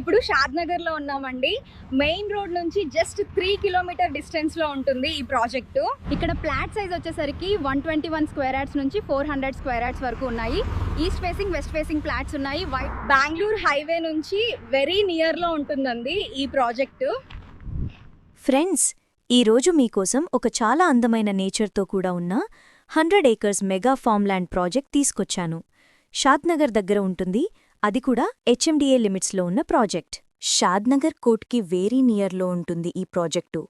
ఇప్పుడు షాద్నగర్లో లో ఉన్నామండి. మెయిన్ రోడ్ నుంచి జస్ట్ త్రీ కిలోమీటర్ డిస్టెన్స్లో ఉంటుంది ఈ ప్రాజెక్టు. ఇక్కడ ప్లాట్ సైజ్ వచ్చేసరికి one twenty one square yards నుంచి ఫోర్ హండ్రెడ్ స్క్వేర్ యార్డ్స్ వరకు ఉన్నాయి. East facing west facing plots ఉన్నాయి. వైట్ బెంగళూరు హైవే నుంచి వెరీ నియర్లో ఉంటుందండి ఈ ప్రాజెక్టు. ఫ్రెండ్స్ ఈరోజు మీకోసం ఒక చాలా అందమైన నేచర్తో కూడా ఉన్న hundred acres mega farmland project తీసుకొచ్చాను. షాద్నగర్ దగ్గర ఉంటుంది. అది కూడా హెచ్ఎండిఏ లిమిట్స్లో ఉన్న ప్రాజెక్ట్. షాద్నగర్ కోర్ట్కి వేరీ నియర్లో ఉంటుంది ఈ ప్రాజెక్టు.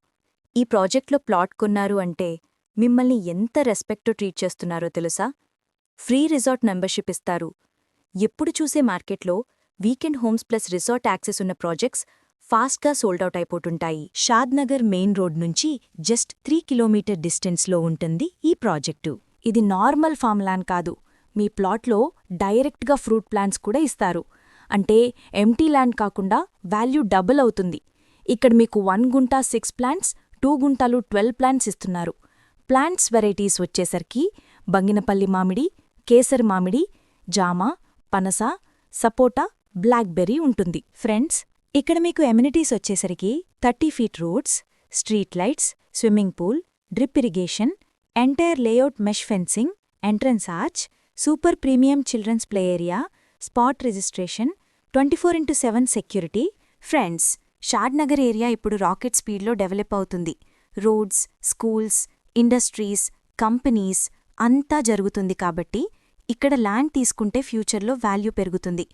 ఈ ప్రాజెక్ట్లో ప్లాట్ కొన్నారు అంటే మిమ్మల్ని ఎంత రెస్పెక్ట్తో ట్రీట్ చేస్తున్నారో తెలుసా? ఫ్రీ రిసార్ట్ మెంబర్షిప్ ఇస్తారు. ఎప్పుడు చూసే మార్కెట్లో weekend homes plus resort access ఉన్న ప్రాజెక్ట్స్ ఫాస్ట్గా సోల్డ్ అవుట్ అయిపోతుంటాయి. షాద్నగర్ మెయిన్ రోడ్ నుంచి జస్ట్ త్రీ కిలోమీటర్ డిస్టెన్స్లో ఉంటుంది ఈ ప్రాజెక్టు. ఇది నార్మల్ ఫామ్ కాదు. మీ ప్లాట్లో డైరెక్ట్గా ఫ్రూట్ ప్లాంట్స్ కూడా ఇస్తారు. అంటే ఎంటీ ల్యాండ్ కాకుండా వాల్యూ డబుల్ అవుతుంది. ఇక్కడ మీకు వన్ గుంటా సిక్స్ ప్లాంట్స్ టూ గుంటాలు ట్వెల్వ్ ప్లాంట్స్ ఇస్తున్నారు. ప్లాంట్స్ వెరైటీస్ వచ్చేసరికి బంగినపల్లి మామిడి కేసర్ మామిడి జామ పనస సపోటా బ్లాక్బెర్రీ ఉంటుంది. ఫ్రెండ్స్ ఇక్కడ మీకు ఎమ్యూనిటీస్ వచ్చేసరికి thirty feet roads street lights swimming pool drip irrigation entire layout mesh fencing entrance arch super premium children's play area spot registration twenty four into seven security. Friends Shadnagar area ఇప్పుడు rocket స్పీడ్లో develop అవుతుంది. Roads schools industries companies అంతా జరుగుతుంది కాబట్టి ఇక్కడ land తీసుకుంటే ఫ్యూచర్లో value పెరుగుతుంది.